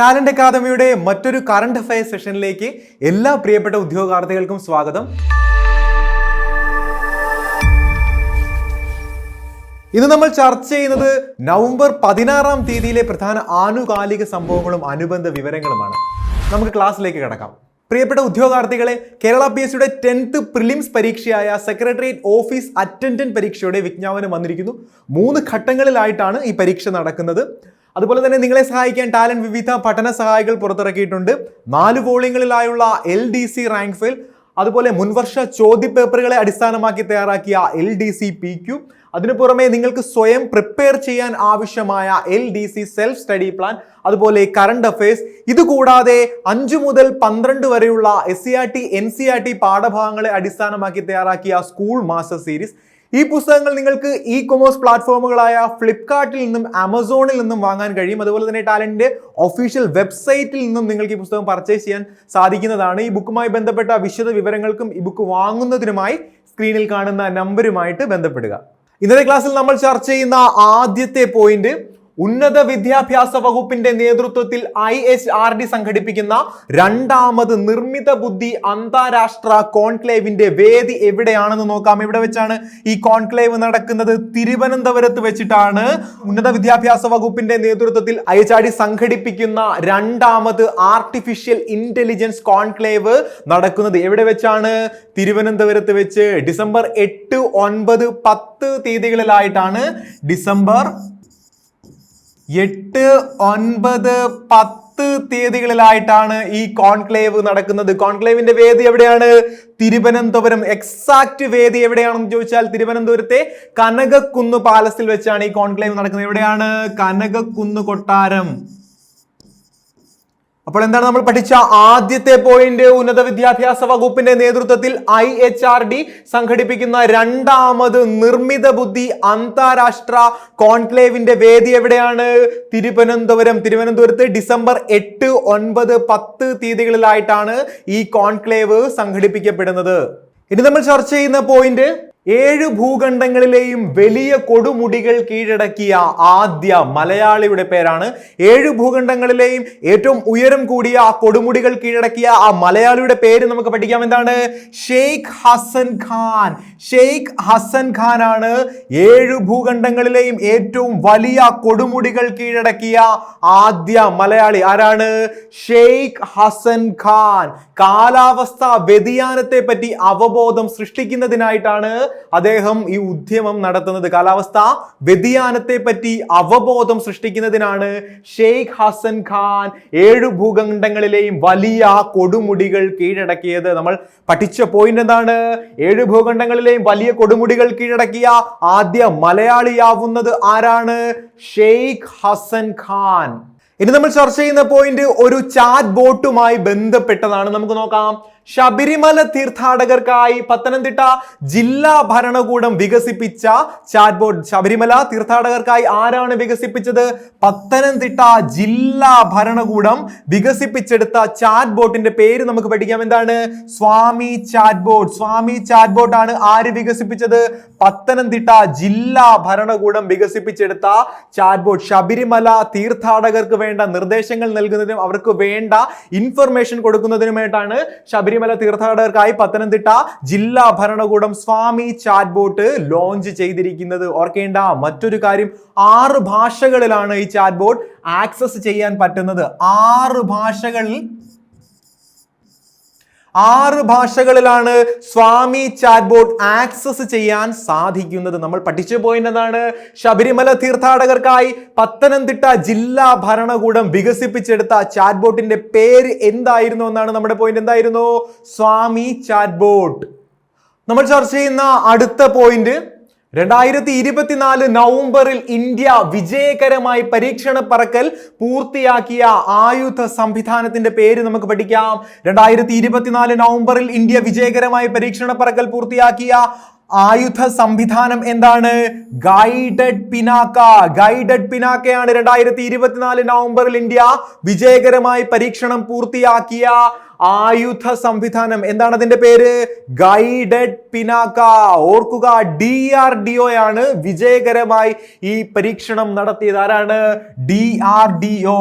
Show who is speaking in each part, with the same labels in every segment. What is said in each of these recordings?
Speaker 1: Talent അക്കാദമിയുടെ മറ്റൊരു current affair സെഷനിലേക്ക് എല്ലാ പ്രിയപ്പെട്ട ഉദ്യോഗാർത്ഥികൾക്കും സ്വാഗതം. ഇന്ന് നമ്മൾ ചർച്ച ചെയ്യുന്നത് നവംബർ പതിനാറാം തീയതിയിലെ പ്രധാന ആനുകാലിക സംഭവങ്ങളും അനുബന്ധ വിവരങ്ങളുമാണ്. നമുക്ക് ക്ലാസ്സിലേക്ക് കിടക്കാം. പ്രിയപ്പെട്ട ഉദ്യോഗാർത്ഥികളെ കേരള പി എസ് സിയുടെ ടെൻത്ത് പ്രിലിംസ് പരീക്ഷയായ സെക്രട്ടേറിയറ്റ് ഓഫീസ് അറ്റൻഡന്റ് പരീക്ഷയുടെ വിജ്ഞാപനം വന്നിരിക്കുന്നു. മൂന്ന് ഘട്ടങ്ങളിലായിട്ടാണ് ഈ പരീക്ഷ നടക്കുന്നത്. അതുപോലെ തന്നെ നിങ്ങളെ സഹായിക്കാൻ ടാലന്റ് വിവിധ പഠന സഹായികൾ പുറത്തിറക്കിയിട്ടുണ്ട്. നാല് വോളിയങ്ങളിലായുള്ള L D C rank file അതുപോലെ മുൻവർഷ ചോദ്യപേപ്പറുകളെ അടിസ്ഥാനമാക്കി തയ്യാറാക്കിയ L D C P Q അതിനു പുറമെ നിങ്ങൾക്ക് സ്വയം പ്രിപ്പയർ ചെയ്യാൻ ആവശ്യമായ L D C self study plan അതുപോലെ കറണ്ട് അഫയേഴ്സ് ഇതുകൂടാതെ അഞ്ചു മുതൽ പന്ത്രണ്ട് വരെയുള്ള S C R T N C R T പാഠഭാഗങ്ങളെ അടിസ്ഥാനമാക്കി തയ്യാറാക്കിയ സ്കൂൾ മാസ്റ്റർ സീരീസ് ഈ പുസ്തകങ്ങൾ നിങ്ങൾക്ക് ഇ കൊമേഴ്സ് പ്ലാറ്റ്ഫോമുകളായ ഫ്ലിപ്കാർട്ടിൽ നിന്നും ആമസോണിൽ നിന്നും വാങ്ങാൻ കഴിയും. അതുപോലെ തന്നെ ടാലന്റിന്റെ ഒഫീഷ്യൽ വെബ്സൈറ്റിൽ നിന്നും നിങ്ങൾക്ക് ഈ പുസ്തകം പർച്ചേസ് ചെയ്യാൻ സാധിക്കുന്നതാണ്. ഈ ബുക്കുമായി ബന്ധപ്പെട്ട വിശദ വിവരങ്ങൾക്കും ഈ ബുക്ക് വാങ്ങുന്നതിനുമായി സ്ക്രീനിൽ കാണുന്ന നമ്പറുമായിട്ട് ബന്ധപ്പെടുക. ഇന്നത്തെ ക്ലാസ്സിൽ നമ്മൾ ചർച്ച ചെയ്യുന്ന ആദ്യത്തെ പോയിന്റ് ഉന്നത വിദ്യാഭ്യാസ വകുപ്പിന്റെ നേതൃത്വത്തിൽ ഐ എസ് ആർ ഡി സംഘടിപ്പിക്കുന്ന രണ്ടാമത് നിർമ്മിത ബുദ്ധി അന്താരാഷ്ട്ര കോൺക്ലേവിന്റെ വേദി എവിടെയാണെന്ന് നോക്കാം. ഇവിടെ വെച്ചാണ് ഈ കോൺക്ലേവ് നടക്കുന്നത്? തിരുവനന്തപുരത്ത് വെച്ചിട്ടാണ് ഉന്നത വിദ്യാഭ്യാസ വകുപ്പിന്റെ നേതൃത്വത്തിൽ ഐ എസ് ആർ ഡി സംഘടിപ്പിക്കുന്ന രണ്ടാമത് ആർട്ടിഫിഷ്യൽ ഇന്റലിജൻസ് കോൺക്ലേവ് നടക്കുന്നത്. എവിടെ വെച്ചാണ്? തിരുവനന്തപുരത്ത് വെച്ച് ഡിസംബർ എട്ട് ഒൻപത് പത്ത് തീയതികളിലായിട്ടാണ് ഡിസംബർ എട്ട് ഒൻപത് പത്ത് തീയതികളിലായിട്ടാണ് ഈ കോൺക്ലേവ് നടക്കുന്നത്. കോൺക്ലേവിന്റെ വേദി എവിടെയാണ്? തിരുവനന്തപുരം. എക്സാക്ട് വേദി എവിടെയാണെന്ന് ചോദിച്ചാൽ തിരുവനന്തപുരത്തെ കനകക്കുന്ന് പാലസിൽ വെച്ചാണ് ഈ കോൺക്ലേവ് നടക്കുന്നത്. എവിടെയാണ്? കനകക്കുന്ന് കൊട്ടാരം. അപ്പോൾ എന്താണ് നമ്മൾ പഠിച്ച ആദ്യത്തെ പോയിന്റ് ഉന്നത വിദ്യാഭ്യാസ വകുപ്പിന്റെ നേതൃത്വത്തിൽ ഐ എച്ച് ആർ ഡി സംഘടിപ്പിക്കുന്ന രണ്ടാമത് നിർമ്മിത ബുദ്ധി അന്താരാഷ്ട്ര കോൺക്ലേവിന്റെ വേദി എവിടെയാണ്? തിരുവനന്തപുരം. തിരുവനന്തപുരത്ത് ഡിസംബർ എട്ട് ഒൻപത് പത്ത് തീയതികളിലായിട്ടാണ് ഈ കോൺക്ലേവ് സംഘടിപ്പിക്കപ്പെടുന്നത്. ഇനി നമ്മൾ ചർച്ച ചെയ്യുന്ന പോയിന്റ് ഏഴ് ഭൂഖണ്ഡങ്ങളിലെയും വലിയ കൊടുമുടികൾ കീഴടക്കിയ ആദ്യ മലയാളിയുടെ പേരാണ്. ഏഴ് ഭൂഖണ്ഡങ്ങളിലെയും ഏറ്റവും ഉയരം കൂടിയ ആ കൊടുമുടികൾ കീഴടക്കിയ ആ മലയാളിയുടെ പേര് നമുക്ക് പഠിക്കാം. എന്താണ്? ഷെയ്ഖ് ഹസൻ ഖാൻ. ഷെയ്ഖ് ഹസൻ ഖാൻ ആണ് ഏഴ് ഭൂഖണ്ഡങ്ങളിലെയും ഏറ്റവും വലിയ കൊടുമുടികൾ കീഴടക്കിയ ആദ്യ മലയാളി. ആരാണ്? ഷെയ്ഖ് ഹസൻ ഖാൻ. കാലാവസ്ഥ വ്യതിയാനത്തെ പറ്റി അവബോധം സൃഷ്ടിക്കുന്നതിനായിട്ടാണ് അദ്ദേഹം ഈ ഉദ്യമം നടത്തുന്നത്. കാലാവസ്ഥ വ്യതിയാനത്തെ പറ്റി അവബോധം സൃഷ്ടിക്കുന്നതിനാണ് ഷെയ്ഖ് ഹസൻ ഖാൻ ഏഴ് ഭൂഖണ്ഡങ്ങളിലെയും വലിയ കൊടുമുടികൾ കീഴടക്കിയത്. നമ്മൾ പഠിച്ച പോയിന്റ് എന്താണ്? ഏഴ് ഭൂഖണ്ഡങ്ങളിലെയും വലിയ കൊടുമുടികൾ കീഴടക്കിയ ആദ്യ മലയാളിയാവുന്നത് ആരാണ്? ഷെയ്ഖ് ഹസൻ ഖാൻ. ഇനി നമ്മൾ ചർച്ച ചെയ്യുന്ന പോയിന്റ് ഒരു ചാറ്റ് ബോട്ടുമായി ബന്ധപ്പെട്ടതാണ്. നമുക്ക് നോക്കാം. ശബരിമല തീർത്ഥാടകർക്കായി പത്തനംതിട്ട ജില്ലാ ഭരണകൂടം വികസിപ്പിച്ച ചാറ്റ് ബോർഡ് ശബരിമല തീർത്ഥാടകർക്കായി ആരാണ് വികസിപ്പിച്ചത്? പത്തനംതിട്ട ജില്ലാ ഭരണകൂടം വികസിപ്പിച്ചെടുത്ത ചാറ്റ് ബോട്ടിന്റെ പേര് നമുക്ക് പഠിക്കാം. എന്താണ്? Swami chat board Swami chatbot ആണ് ആര് വികസിപ്പിച്ചത്? പത്തനംതിട്ട ജില്ലാ ഭരണകൂടം വികസിപ്പിച്ചെടുത്ത ചാറ്റ് ബോർഡ് ശബരിമല തീർത്ഥാടകർക്ക് വേണ്ട നിർദ്ദേശങ്ങൾ നൽകുന്നതിനും അവർക്ക് വേണ്ട ഇൻഫർമേഷൻ കൊടുക്കുന്നതിനുമായിട്ടാണ് ശബരിമല തീർത്ഥാടകർക്കായി പത്തനംതിട്ട ജില്ലാ ഭരണകൂടം സ്വാമി ചാറ്റ് ബോട്ട് ലോഞ്ച് ചെയ്തിരിക്കുന്നത്. ഓർക്കേണ്ട മറ്റൊരു കാര്യം ആറ് ഭാഷകളിലാണ് ഈ ചാറ്റ് ബോട്ട് ആക്സസ് ചെയ്യാൻ പറ്റുന്നത്. ആറ് ഭാഷകളിൽ ആറ് ഭാഷകളിലാണ് സ്വാമി ചാറ്റ് ബോർഡ് ആക്സസ് ചെയ്യാൻ സാധിക്കുന്നത്. നമ്മൾ പഠിച്ചു പോയിന്റ് ശബരിമല തീർത്ഥാടകർക്കായി പത്തനംതിട്ട ജില്ലാ ഭരണകൂടം വികസിപ്പിച്ചെടുത്ത ചാറ്റ് ബോട്ടിന്റെ പേര് എന്തായിരുന്നു എന്നാണ് നമ്മുടെ പോയിന്റ് എന്തായിരുന്നു? സ്വാമി ചാറ്റ് ബോട്ട് നമ്മൾ ചർച്ച ചെയ്യുന്ന അടുത്ത പോയിന്റ് രണ്ടായിരത്തി ഇരുപത്തിനാല് നവംബറിൽ ഇന്ത്യ വിജയകരമായി പരീക്ഷണ പറക്കൽ പൂർത്തിയാക്കിയ ആയുധ സംവിധാനത്തിന്റെ പേര് നമുക്ക് പഠിക്കാം. രണ്ടായിരത്തി ഇരുപത്തിനാല് നവംബറിൽ ഇന്ത്യ വിജയകരമായി പരീക്ഷണ പറക്കൽ പൂർത്തിയാക്കിയ ആയുധ സംവിധാനം എന്താണ്? ഗൈഡഡ് പിനാക്ക. ഗൈഡഡ് പിനാക്കയാണ് രണ്ടായിരത്തി ഇരുപത്തിനാല് നവംബറിൽ ഇന്ത്യ വിജയകരമായി പരീക്ഷണം പൂർത്തിയാക്കിയ ആയുധ സംവിധാനം. എന്താണ് അതിന്റെ പേര്? ഗൈഡഡ് പിനാക്ക. ഓർക്കുക ഡി ആർ ഡി ഒ ആണ് വിജയകരമായി ഈ പരീക്ഷണം നടത്തിയത്. ആരാണ്? D R D O.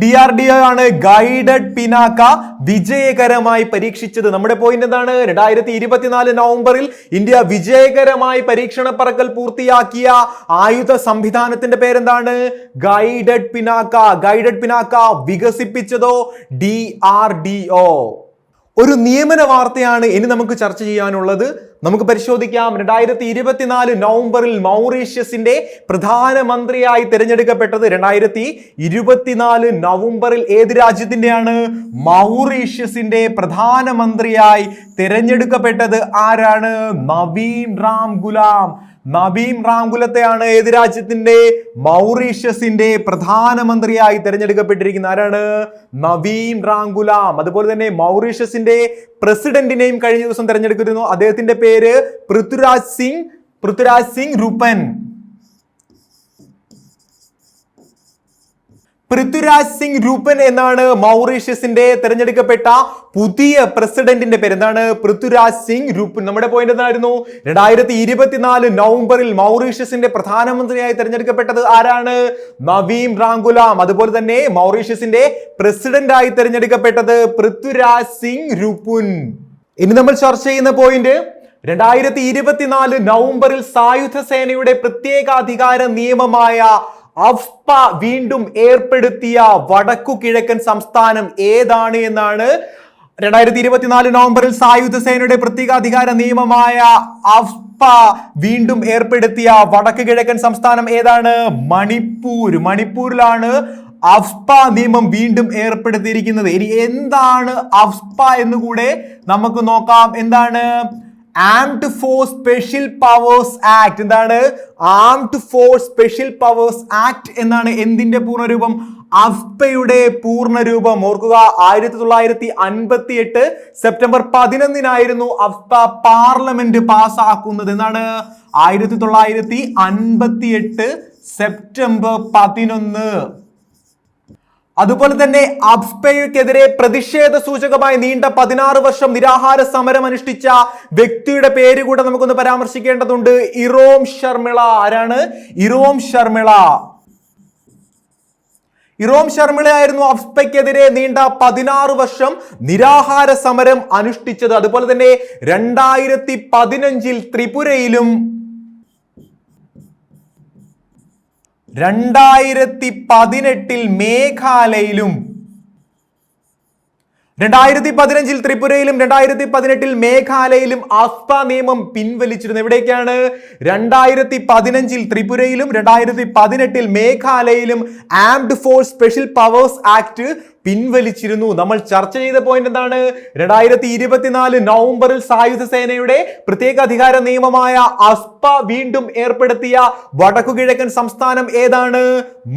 Speaker 1: D R D O ആണ് ഗൈഡഡ് പിനാക്ക വിജയകരമായി പരീക്ഷിച്ചത്. നമ്മുടെ പോയിന്റ് എന്താണ്? രണ്ടായിരത്തി ഇരുപത്തിനാല് നവംബറിൽ ഇന്ത്യ വിജയകരമായി പരീക്ഷണ പറക്കൽ പൂർത്തിയാക്കിയ ആയുധ സംവിധാനത്തിന്റെ പേരെന്താണ്? ഗൈഡഡ് പിനാക്ക ഗൈഡഡ് പിനാക്ക വികസിപ്പിച്ചതോ? ഡി ആർ ഡി ഒ ഒരു നിയമന വാർത്തയാണ് ഇനി നമുക്ക് ചർച്ച ചെയ്യാനുള്ളത്. നമുക്ക് പരിശോധിക്കാം. രണ്ടായിരത്തി ഇരുപത്തിനാല് നവംബറിൽ മൗറീഷ്യസിന്റെ പ്രധാനമന്ത്രിയായി തിരഞ്ഞെടുക്കപ്പെട്ടത് രണ്ടായിരത്തി ഇരുപത്തിനാല് നവംബറിൽ ഏത് രാജ്യത്തിന്റെയാണ് മൗറീഷ്യസിന്റെ പ്രധാനമന്ത്രിയായി തിരഞ്ഞെടുക്കപ്പെട്ടത് ആരാണ്? നവീൻ റാം ഗുലാം നബീം റാംകുലത്തെയാണ് ഏത് രാജ്യത്തിന്റെ? മൗറീഷ്യസിന്റെ പ്രധാനമന്ത്രിയായി തിരഞ്ഞെടുക്കപ്പെട്ടിരിക്കുന്ന ആരാണ്? നവീൻ റാംഗുലാം. അതുപോലെ തന്നെ മൗറീഷ്യസിന്റെ പ്രസിഡന്റിനെയും കഴിഞ്ഞ ദിവസം തെരഞ്ഞെടുക്കുന്നു അദ്ദേഹത്തിന്റെ പേര് പൃഥ്വിരാജ് സിംഗ് പൃഥ്വിരാജ് സിംഗ് രൂപൻ. പൃഥ്വിരാജ് സിംഗ് രൂപൻ എന്നാണ് മൗറീഷ്യസിന്റെ തെരഞ്ഞെടുക്കപ്പെട്ട പുതിയ പ്രസിഡന്റിന്റെ പേര്. എന്താണ് പൃഥ്വിരാജ് സിംഗ് രൂപൻ? നമ്മുടെ പോയിന്റ് എന്തായിരുന്നു? രണ്ടായിരത്തി ഇരുപത്തിനാല് നവംബറിൽ മൗറീഷ്യസിന്റെ പ്രധാനമന്ത്രിയായി തെരഞ്ഞെടുക്കപ്പെട്ടത് ആരാണ്? നവീം റാങ്കുലാം അതുപോലെ തന്നെ മൗറീഷ്യസിന്റെ പ്രസിഡന്റായി തെരഞ്ഞെടുക്കപ്പെട്ടത് പൃഥ്വിരാജ് സിംഗ് രൂപൻ. ഇനി നമ്മൾ ചർച്ച ചെയ്യുന്ന പോയിന്റ് രണ്ടായിരത്തി ഇരുപത്തിനാല് നവംബറിൽ സായുധ സേനയുടെ പ്രത്യേകാധികാര നിയമമായ അഫ്പ വീണ്ടും ഏർപ്പെടുത്തിയ വടക്കു കിഴക്കൻ സംസ്ഥാനം ഏതാണ് എന്നാണ് രണ്ടായിരത്തി ഇരുപത്തിനാല് നവംബറിൽ സായുധ സേനയുടെ പ്രത്യേക അധികാര നിയമമായ അഫ്പ വീണ്ടും ഏർപ്പെടുത്തിയ വടക്കു കിഴക്കൻ സംസ്ഥാനം ഏതാണ്? മണിപ്പൂർ. മണിപ്പൂരിലാണ് അഫ്പ നിയമം വീണ്ടും ഏർപ്പെടുത്തിയിരിക്കുന്നത്. ഇനി എന്താണ് അഫ്പ എന്ന് കൂടെ നമുക്ക് നോക്കാം. എന്താണ്? Armed for special powers act എന്താണ്? Armed for special powers act എന്നാണ് എന്തിന്റെ പൂർണരൂപം? അഫ്പയുടെ പൂർണരൂപം. ഓർക്കുക ആയിരത്തി തൊള്ളായിരത്തി അൻപത്തി എട്ട് സെപ്റ്റംബർ പതിനൊന്നിനായിരുന്നു അഫ്പ പാർലമെന്റ് പാസ്സാക്കുന്നത്. എന്നാണ് ആയിരത്തി തൊള്ളായിരത്തി അൻപത്തി എട്ട് സെപ്റ്റംബർ പതിനൊന്ന്. അതുപോലെ തന്നെ അബ്സ്പെയ്ക്കെതിരെ പ്രതിഷേധ സൂചകമായി നീണ്ട പതിനാറ് വർഷം നിരാഹാര സമരം അനുഷ്ഠിച്ച വ്യക്തിയുടെ പേര് കൂടെ നമുക്കൊന്ന് പരാമർശിക്കേണ്ടതുണ്ട്. ഇറോം ശർമിള. ആരാണ്? ഇറോം ശർമിള. ഇറോം ശർമിളയായിരുന്നു അഫ്സ്പയ്ക്കെതിരെ നീണ്ട പതിനാറ് വർഷം നിരാഹാര സമരം അനുഷ്ഠിച്ചത്. അതുപോലെ തന്നെ രണ്ടായിരത്തി പതിനഞ്ചിൽ ത്രിപുരയിലും രണ്ടായിരത്തി പതിനെട്ടിൽ മേഘാലയയിലും രണ്ടായിരത്തി പതിനഞ്ചിൽ ത്രിപുരയിലും രണ്ടായിരത്തി പതിനെട്ടിൽ മേഘാലയയിലും ആസ്പ നിയമം പിൻവലിച്ചിരുന്നു. എവിടേക്കാണ്? രണ്ടായിരത്തി പതിനഞ്ചിൽ ത്രിപുരയിലും രണ്ടായിരത്തി പതിനെട്ടിൽ മേഘാലയയിലും armed force special powers act പിൻവലിച്ചിരുന്നു. നമ്മൾ ചർച്ച ചെയ്ത പോയിന്റ് എന്താണ്? രണ്ടായിരത്തി ഇരുപത്തിനാല് നവംബറിൽ സായുധ സേനയുടെ പ്രത്യേക അധികാര നിയമമായ അസ്പ വീണ്ടും ഏർപ്പെടുത്തിയ വടക്കുകിഴക്കൻ സംസ്ഥാനം ഏതാണ്?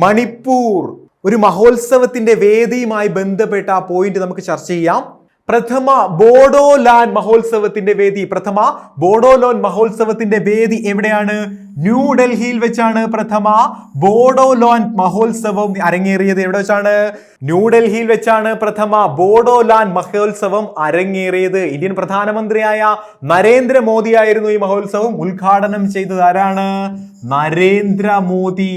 Speaker 1: മണിപ്പൂർ. ഒരു മഹോത്സവത്തിന്റെ വേദിയുമായി ബന്ധപ്പെട്ട ആ പോയിന്റ് നമുക്ക് ചർച്ച ചെയ്യാം. പ്രഥമ ബോഡോ ലാൻഡ് മഹോത്സവത്തിന്റെ വേദി പ്രഥമ ബോഡോ ലോൻ മഹോത്സവത്തിന്റെ വേദി എവിടെയാണ്? ന്യൂഡൽഹിയിൽ വെച്ചാണ് പ്രഥമ ബോഡോ ലോൻ മഹോത്സവം അരങ്ങേറിയത് എവിടെ വെച്ചാണ്? ന്യൂഡൽഹിയിൽ വെച്ചാണ് പ്രഥമ ബോഡോ ലാൻഡ് മഹോത്സവം അരങ്ങേറിയത്. ഇന്ത്യൻ പ്രധാനമന്ത്രിയായ നരേന്ദ്രമോദി ആയിരുന്നു ഈ മഹോത്സവം ഉദ്ഘാടനം ചെയ്തത് ആരാണ്? നരേന്ദ്രമോദി.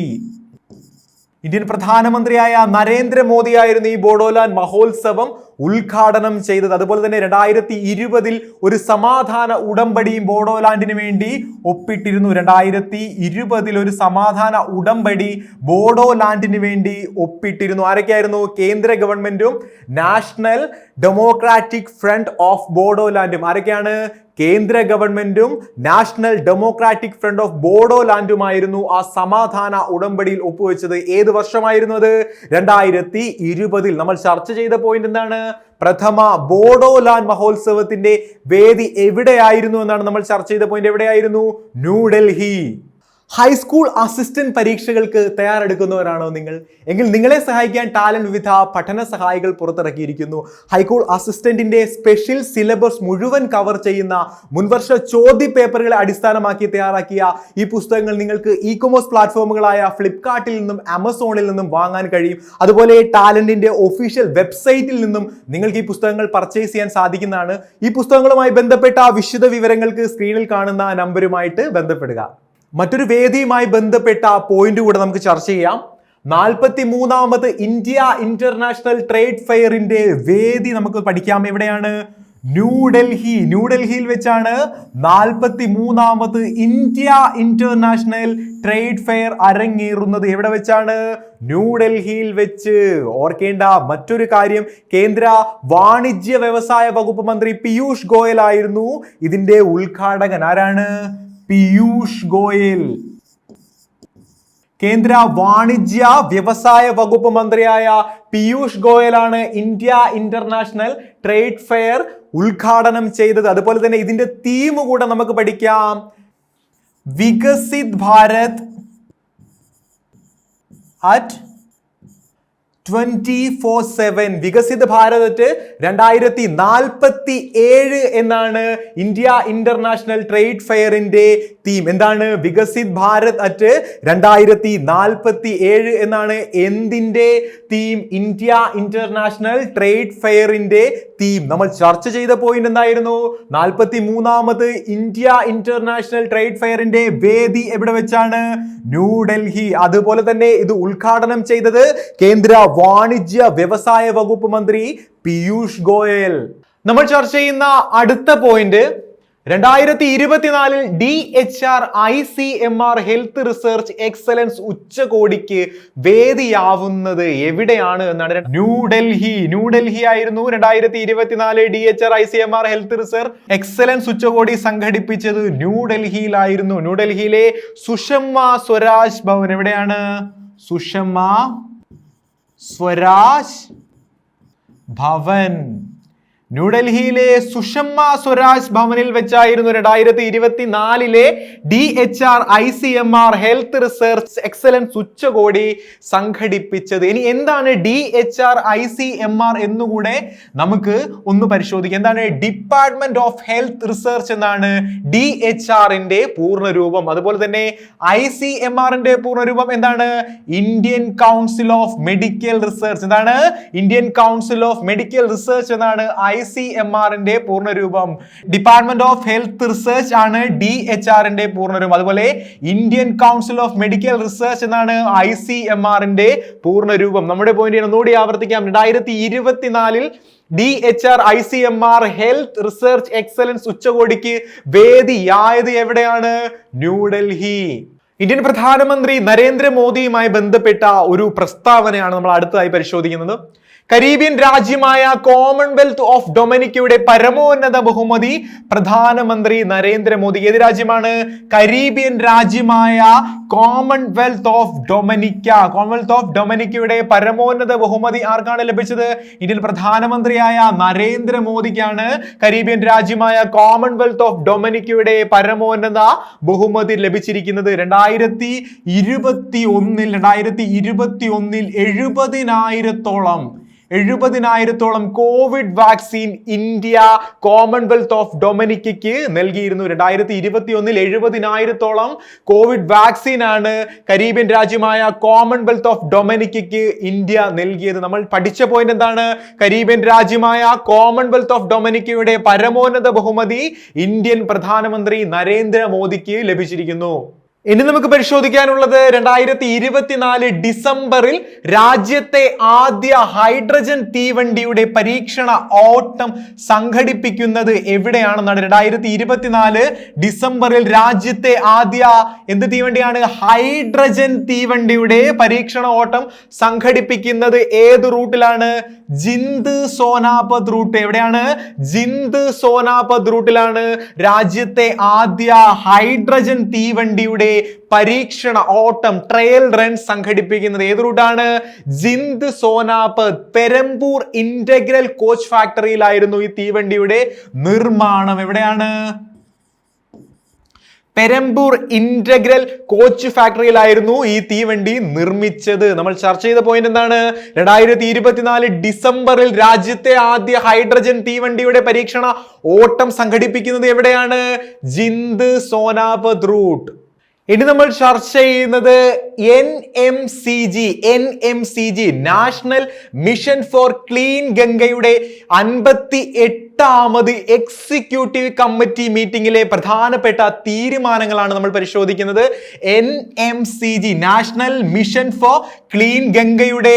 Speaker 1: ഇന്ത്യൻ പ്രധാനമന്ത്രിയായ നരേന്ദ്രമോദിയായിരുന്നു ഈ ബോഡോലാൻഡ് മഹോത്സവം ഉദ്ഘാടനം ചെയ്തത്. അതുപോലെ തന്നെ രണ്ടായിരത്തി ഇരുപതിൽ ഒരു സമാധാന ഉടമ്പടിയും ബോഡോലാൻഡിന് വേണ്ടി ഒപ്പിട്ടിരുന്നു. രണ്ടായിരത്തി ഇരുപതിൽ ഒരു സമാധാന ഉടമ്പടി ബോഡോലാൻഡിന് വേണ്ടി ഒപ്പിട്ടിരുന്നു. ആരൊക്കെയായിരുന്നു? കേന്ദ്ര ഗവൺമെന്റും നാഷണൽ ഡെമോക്രാറ്റിക് ഫ്രണ്ട് ഓഫ് ബോഡോലാൻഡും. ആരൊക്കെയാണ്? കേന്ദ്ര ഗവൺമെന്റും national democratic front of Bodo ലാൻഡുമായിരുന്നു ആ സമാധാന ഉടമ്പടിയിൽ ഒപ്പുവെച്ചത്. ഏത് വർഷമായിരുന്നു അത്? രണ്ടായിരത്തി ഇരുപതിൽ നമ്മൾ ചർച്ച ചെയ്ത പോയിന്റ് എന്താണ്? പ്രഥമ ബോഡോലാൻഡ് മഹോത്സവത്തിന്റെ വേദി എവിടെയായിരുന്നു എന്നാണ് നമ്മൾ ചർച്ച ചെയ്ത പോയിന്റ് എവിടെയായിരുന്നു? ന്യൂഡൽഹി ഹൈസ്കൂൾ അസിസ്റ്റന്റ് പരീക്ഷകൾക്ക് തയ്യാറെടുക്കുന്നവരാണോ നിങ്ങൾ? എങ്കിൽ നിങ്ങളെ സഹായിക്കാൻ ടാലന്റ് വിവിധ പഠന സഹായികൾ പുറത്തിറക്കിയിരിക്കുന്നു. ഹൈസ്കൂൾ അസിസ്റ്റന്റിന്റെ സ്പെഷ്യൽ സിലബസ് മുഴുവൻ കവർ ചെയ്യുന്ന മുൻവർഷ ചോദ്യ പേപ്പറുകളെ അടിസ്ഥാനമാക്കി തയ്യാറാക്കിയ ഈ പുസ്തകങ്ങൾ നിങ്ങൾക്ക് ഇ കൊമേഴ്സ് പ്ലാറ്റ്ഫോമുകളായ ഫ്ലിപ്കാർട്ടിൽ നിന്നും ആമസോണിൽ നിന്നും വാങ്ങാൻ കഴിയും. അതുപോലെ ടാലന്റിന്റെ ഒഫീഷ്യൽ വെബ്സൈറ്റിൽ നിന്നും നിങ്ങൾക്ക് ഈ പുസ്തകങ്ങൾ പർച്ചേസ് ചെയ്യാൻ സാധിക്കുന്നതാണ്. ഈ പുസ്തകങ്ങളുമായി ബന്ധപ്പെട്ട വിശദ വിവരങ്ങൾക്ക് സ്ക്രീനിൽ കാണുന്ന നമ്പരുമായിട്ട് ബന്ധപ്പെടുക. മറ്റൊരു വേദിയുമായി ബന്ധപ്പെട്ട പോയിന്റ് കൂടെ നമുക്ക് ചർച്ച ചെയ്യാം. നാൽപ്പത്തി മൂന്നാമത് ഇന്ത്യ ഇന്റർനാഷണൽ ട്രേഡ് ഫെയറിന്റെ വേദി നമുക്ക് പഠിക്കാം. എവിടെയാണ്? ന്യൂഡൽഹി ന്യൂഡൽഹിയിൽ വെച്ചാണ് നാൽപ്പത്തി മൂന്നാമത് ഇന്ത്യ ഇന്റർനാഷണൽ ട്രേഡ് ഫെയർ അരങ്ങേറുന്നത്. എവിടെ വെച്ചാണ്? ന്യൂഡൽഹിയിൽ വെച്ച്. ഓർക്കേണ്ട മറ്റൊരു കാര്യം കേന്ദ്ര വാണിജ്യ വ്യവസായ വകുപ്പ് മന്ത്രി പീയൂഷ് ഗോയൽ ആയിരുന്നു ഇതിന്റെ ഉദ്ഘാടകൻ. ആരാണ്? പീയൂഷ് ഗോയൽ. കേന്ദ്ര വാണിജ്യ വ്യവസായ വകുപ്പ് മന്ത്രിയായ പീയൂഷ് ഗോയലാണ് ഇന്ത്യ ഇന്റർനാഷണൽ ട്രേഡ് ഫെയർ ഉദ്ഘാടനം ചെയ്തത്. അതുപോലെ തന്നെ ഇതിന്റെ തീം കൂടെ നമുക്ക് പഠിക്കാം. Viksit Bharat at twenty four seven വികസിത ഭാരതത്തെ രണ്ടായിരത്തി നാൽപ്പത്തി ഏഴ് എന്നാണ് ഇന്ത്യ ഇന്റർനാഷണൽ ട്രേഡ് ഫെയറിന്റെ തീം. എന്താണ്? വികസിത് ഭാരത് അറ്റ് രണ്ടായിരത്തി നാൽപ്പത്തി ഏഴ് എന്നാണ് എന്തിന്റെ തീം? ഇന്ത്യ ഇന്റർനാഷണൽ ട്രേഡ് ഫെയറിന്റെ തീം. നമ്മൾ ചർച്ച ചെയ്ത പോയിന്റ് എന്തായിരുന്നു? നാൽപ്പത്തി മൂന്നാമത് ഇന്ത്യ ഇന്റർനാഷണൽ ട്രേഡ് ഫെയറിന്റെ വേദി എവിടെ വെച്ചാണ്? ന്യൂഡൽഹി. അതുപോലെ തന്നെ ഇത് ഉദ്ഘാടനം ചെയ്തത് കേന്ദ്ര വാണിജ്യ വ്യവസായ വകുപ്പ് മന്ത്രി പിയൂഷ് ഗോയൽ. നമ്മൾ ചർച്ച ചെയ്യുന്ന അടുത്ത പോയിന്റ് രണ്ടായിരത്തി ഇരുപത്തിനാലിൽ D H R I C M R health research excellence ഉച്ചകോടിക്ക് വേദിയാവുന്നത് എവിടെയാണ് എന്നാണ് ന്യൂഡൽഹി. ന്യൂഡൽഹി ആയിരുന്നു രണ്ടായിരത്തി ഇരുപത്തിനാല് D H R I C M R health research excellence ഉച്ചകോടി സംഘടിപ്പിച്ചത്. ന്യൂഡൽഹിയിലായിരുന്നു. ന്യൂഡൽഹിയിലെ സുഷമ്മ സ്വരാജ് ഭവൻ എവിടെയാണ്? സുഷമ്മ സ്വരാജ് ഭവൻ. ന്യൂഡൽഹിയിലെ സുഷമ്മ സ്വരാജ് ഭവനിൽ വെച്ചായിരുന്നു രണ്ടായിരത്തി ഇരുപത്തിനാലിലെ D H R I C M R health research excellence ഉച്ചകോടി സംഘടിപ്പിച്ചത്. ഇനി എന്താണ് D H R I C M R എന്നുകൂടെ നമുക്ക് ഒന്ന് പരിശോധിക്കാം. എന്താണ് ഡിപ്പാർട്ട്മെന്റ് ഓഫ് ഹെൽത്ത് റിസർച്ച് എന്നാണ് ഡി എച്ച് ആറിന്റെ പൂർണരൂപം. അതുപോലെ തന്നെ ഐ സി എം ആറിന്റെ പൂർണരൂപം എന്താണ്? Indian council of medical research. എന്താണ്? Indian council of medical research എന്നാണ് ഐ സി എം ആറിന്റെ പൂർണരൂപം. ഡിപ്പാർട്ട്മെന്റ് ഓഫ് ഹെൽത്ത് റിസർച്ച് ആണ് ഡി എച്ച് ആറിന്റെ പൂർണരൂപം. അതുപോലെ Indian council of medical research എന്നാണ് ഐ സി എം ആറിന്റെ പൂർണരൂപം. നമ്മുടെ പോയിന്റ് ഒന്നുകൂടി ആവർത്തിക്കാം. രണ്ടായിരത്തി ഇരുപത്തിനാലിൽ D H R I C M R health research excellence ഉച്ചകോടിക്ക് വേദിയായത് എവിടെയാണ്? ന്യൂഡൽഹി. ഇന്ത്യൻ പ്രധാനമന്ത്രി നരേന്ദ്രമോദിയുമായി ബന്ധപ്പെട്ട ഒരു പ്രസ്താവനയാണ് നമ്മൾ അടുത്തതായി പരിശോധിക്കുന്നത്. കരീബിയൻ രാജ്യമായ കോമൺവെൽത്ത് ഓഫ് ഡൊമിനിക്കയുടെ പരമോന്നത ബഹുമതി പ്രധാനമന്ത്രി നരേന്ദ്രമോദി. ഏത് രാജ്യമാണ്? കരീബിയൻ രാജ്യമായ Commonwealth of Dominica Commonwealth of ഡൊമിനിക്കയുടെ പരമോന്നത ബഹുമതി ആർക്കാണ് ലഭിച്ചത്? ഇന്ത്യൻ പ്രധാനമന്ത്രിയായ നരേന്ദ്രമോദിക്കാണ് കരീബിയൻ രാജ്യമായ കോമൺവെൽത്ത് ഓഫ് ഡൊമിനിക്കയുടെ പരമോന്നത ബഹുമതി ലഭിച്ചിരിക്കുന്നത്. രണ്ടായിരത്തി ഇരുപത്തി ഒന്നിൽ രണ്ടായിരത്തി ഇരുപത്തി ഒന്നിൽ എഴുപതിനായിരത്തോളം എഴുപതിനായിരത്തോളം Covid vaccine India commonwealth of ഡൊമിനിക്കയ്ക്ക് നൽകിയിരുന്നു. രണ്ടായിരത്തി ഇരുപത്തി ഒന്നിൽ എഴുപതിനായിരത്തോളം കോവിഡ് വാക്സിൻ ആണ് കരീബിയൻ രാജ്യമായ കോമൺവെൽത്ത് ഓഫ് ഡൊമിനിക്കയ്ക്ക് ഇന്ത്യ നൽകിയത്. നമ്മൾ പഠിച്ച പോയിന്റ് എന്താണ്? കരീബിയൻ രാജ്യമായ കോമൺവെൽത്ത് ഓഫ് ഡൊമിനിക്കയുടെ പരമോന്നത ബഹുമതി ഇന്ത്യൻ പ്രധാനമന്ത്രി നരേന്ദ്രമോദിക്ക് ലഭിച്ചിരിക്കുന്നു. ഇനി നമുക്ക് പരിശോധിക്കാനുള്ളത് രണ്ടായിരത്തി ഇരുപത്തിനാല് ഡിസംബറിൽ രാജ്യത്തെ ആദ്യ ഹൈഡ്രജൻ തീവണ്ടിയുടെ പരീക്ഷണ ഓട്ടം സംഘടിപ്പിക്കുന്നത് എവിടെയാണെന്നാണ് രണ്ടായിരത്തി ഇരുപത്തിനാല് ഡിസംബറിൽ രാജ്യത്തെ ആദ്യ എന്ത് തീവണ്ടിയാണ്? ഹൈഡ്രജൻ തീവണ്ടിയുടെ പരീക്ഷണ ഓട്ടം സംഘടിപ്പിക്കുന്നത് ഏത് റൂട്ടിലാണ്? ജിന്ദ് സോനാപത് റൂട്ട് എവിടെയാണ്? ജിന്ദ് സോനാപത് റൂട്ടിലാണ് രാജ്യത്തെ ആദ്യ ഹൈഡ്രജൻ തീവണ്ടിയുടെ പരീക്ഷണ ഓട്ടം ട്രയൽ റൺ സംഘടിപ്പിക്കുന്നത്. ഏത് റൂട്ടാണ് ജിന്ദ് സോനാപത് പെരമ്പൂർ ഇന്റഗ്രൽ കോച്ച് ഫാക്ടറിയിലായിരുന്നു ഈ തീവണ്ടിയുടെ നിർമ്മാണം. എവിടെയാണ്? പെരമ്പൂർ ഇന്റഗ്രൽ കോച്ച് ഫാക്ടറിയിലായിരുന്നു ഈ തീവണ്ടി നിർമ്മിച്ചത്. നമ്മൾ ചർച്ച ചെയ്ത പോയിന്റ് എന്താണ്? രണ്ടായിരത്തി ഇരുപത്തിനാല് ഡിസംബറിൽ രാജ്യത്തെ ആദ്യ ഹൈഡ്രജൻ തീവണ്ടിയുടെ പരീക്ഷണ ഓട്ടം സംഘടിപ്പിക്കുന്നത് എവിടെയാണ്? ജിന്ദ് സോനാപത് റൂട്ട് ഇനി നമ്മൾ ചർച്ച ചെയ്യുന്നത് N M C G N M C G national mission for clean ഗംഗയുടെ അൻപത്തി എട്ട് എട്ടാമത് എക്സിക്യൂട്ടീവ് കമ്മിറ്റി മീറ്റിംഗിലെ പ്രധാനപ്പെട്ട തീരുമാനങ്ങളാണ് നമ്മൾ പരിശോധിക്കുന്നത്. N M C G national mission for clean ഗംഗയുടെ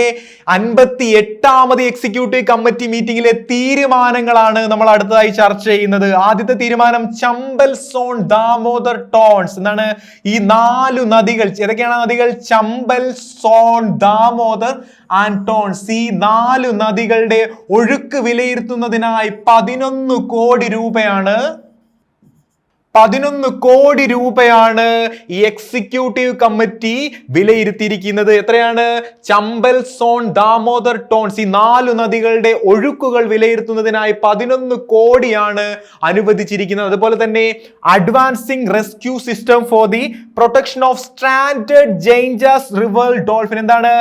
Speaker 1: അൻപത്തി എട്ടാമത് എക്സിക്യൂട്ടീവ് കമ്മിറ്റി മീറ്റിംഗിലെ തീരുമാനങ്ങളാണ് നമ്മൾ അടുത്തതായി ചർച്ച ചെയ്യുന്നത്. ആദ്യത്തെ തീരുമാനം ചമ്പൽ സോൺ ദാമോദർ ടോൺസ്. എന്താണ്? ഈ നാലു നദികൾ ഏതൊക്കെയാണ് നദികൾ? ചമ്പൽ സോൺ ദാമോദർ ആൻഡ് സി നാലു നദികളുടെ ഒഴുക്ക് വിലയിരുത്തുന്നതിനായി പതിനൊന്ന് കോടി രൂപയാണ് പതിനൊന്ന് കോടി രൂപയാണ് ഈ എക്സിക്യൂട്ടീവ് കമ്മിറ്റി വിലയിരുത്തിയിരിക്കുന്നത്. എത്രയാണ്? ചമ്പൽ സോൺ ദാമോദർ ടോൺസ്. ഈ നാലു നദികളുടെ ഒഴുക്കുകൾ വിലയിരുത്തുന്നതിനായി പതിനൊന്ന് കോടിയാണ് അനുവദിച്ചിരിക്കുന്നത്. അതുപോലെ തന്നെ advancing rescue system for the protection of standard Ganges river dolphin എന്താണ്?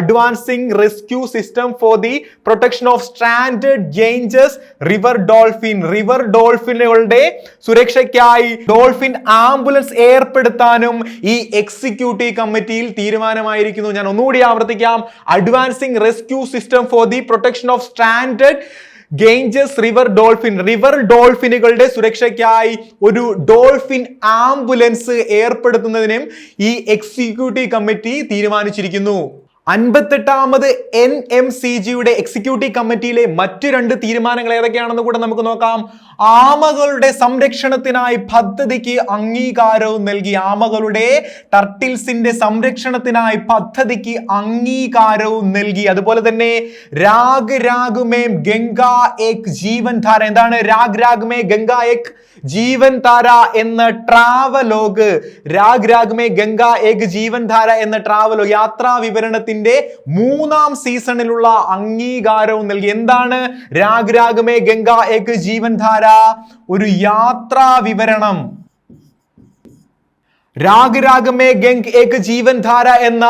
Speaker 1: Advancing rescue system for the protection of standard Ganges river dolphin river ഡോൾഫിനുകളുടെ സുരക്ഷയ്ക്കായി ഡോൾഫിൻ ആംബുലൻസ് ഏർപ്പെടുത്താനും ഈ എക്സിക്യൂട്ടീവ് കമ്മിറ്റിയിൽ തീരുമാനമായിരിക്കുന്നു. ഞാൻ ഒന്നുകൂടി ആവർത്തിക്കാം. Advancing rescue system for the protection of standard Ganges river dolphin river ഡോൾഫിനുകളുടെ സുരക്ഷയ്ക്കായി ഒരു ഡോൾഫിൻ ആംബുലൻസ് ഏർപ്പെടുത്തുന്നതിനും ഈ എക്സിക്യൂട്ടീവ് കമ്മിറ്റി തീരുമാനിച്ചിരിക്കുന്നു. അൻപത്തെട്ടാമത് എൻ എം സി ജിയുടെ എക്സിക്യൂട്ടീവ് കമ്മിറ്റിയിലെ മറ്റു രണ്ട് തീരുമാനങ്ങൾ ഏതൊക്കെയാണെന്ന് കൂടെ നമുക്ക് നോക്കാം. ആമകളുടെ സംരക്ഷണത്തിനായി പദ്ധതിക്ക് അംഗീകാരവും നൽകി. ആമകളുടെ ടർട്ടിൽസിന്റെ സംരക്ഷണത്തിനായി പദ്ധതിക്ക് അംഗീകാരവും നൽകി. അതുപോലെ തന്നെ രാഗ് രാഗുമേം ഗംഗ ഏക് ജീവൻ ധാര. എന്താണ്? രാഗ് രാഗുമേ ഗംഗ ഏക് ജീവൻ ധാര എന്ന ട്രാവലോഗ്. രാഗ് രാഗുമേ ഗംഗ ഏക് ജീവൻ ധാര എന്ന ട്രാവലോഗ്. യാത്രാ വിവരണത്തിന്റെ മൂന്നാം സീസണിലുള്ള അംഗീകാരവും നൽകി. എന്താണ്? രാഗ് രാഗുമേ ഗംഗ ഏക് ജീവൻ ധാര. ഒരു യാത്രാ വിവരണം. രാഗ് രാഗമേ ഗംഗ് ഏക് ജീവൻ ധാര എന്ന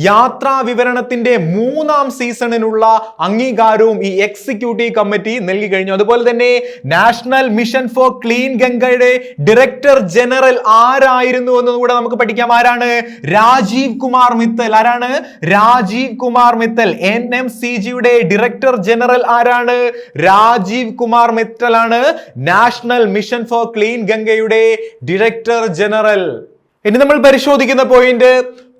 Speaker 1: യാത്രാ വിവരണത്തിന്റെ മൂന്നാം സീസണിനുള്ള അംഗീകാരവും ഈ എക്സിക്യൂട്ടീവ് കമ്മിറ്റി നൽകി കഴിഞ്ഞു. അതുപോലെ തന്നെ നാഷണൽ മിഷൻ ഫോർ ക്ലീൻ ഗംഗയുടെ ഡയറക്ടർ ജനറൽ ആരായിരുന്നു എന്നുകൂടെ നമുക്ക് പഠിക്കാം. ആരാണ്? രാജീവ് കുമാർ മിത്തൽ. ആരാണ്? Rajeev Kumar Mittal. N M C ജിയുടെ ഡയറക്ടർ ജനറൽ ആരാണ്? രാജീവ് കുമാർ മിത്തൽ ആണ് നാഷണൽ മിഷൻ ഫോർ ക്ലീൻ ഗംഗയുടെ ഡയറക്ടർ ജനറൽ. ഇനി നമ്മൾ പരിശോധിക്കുന്ന പോയിന്റ്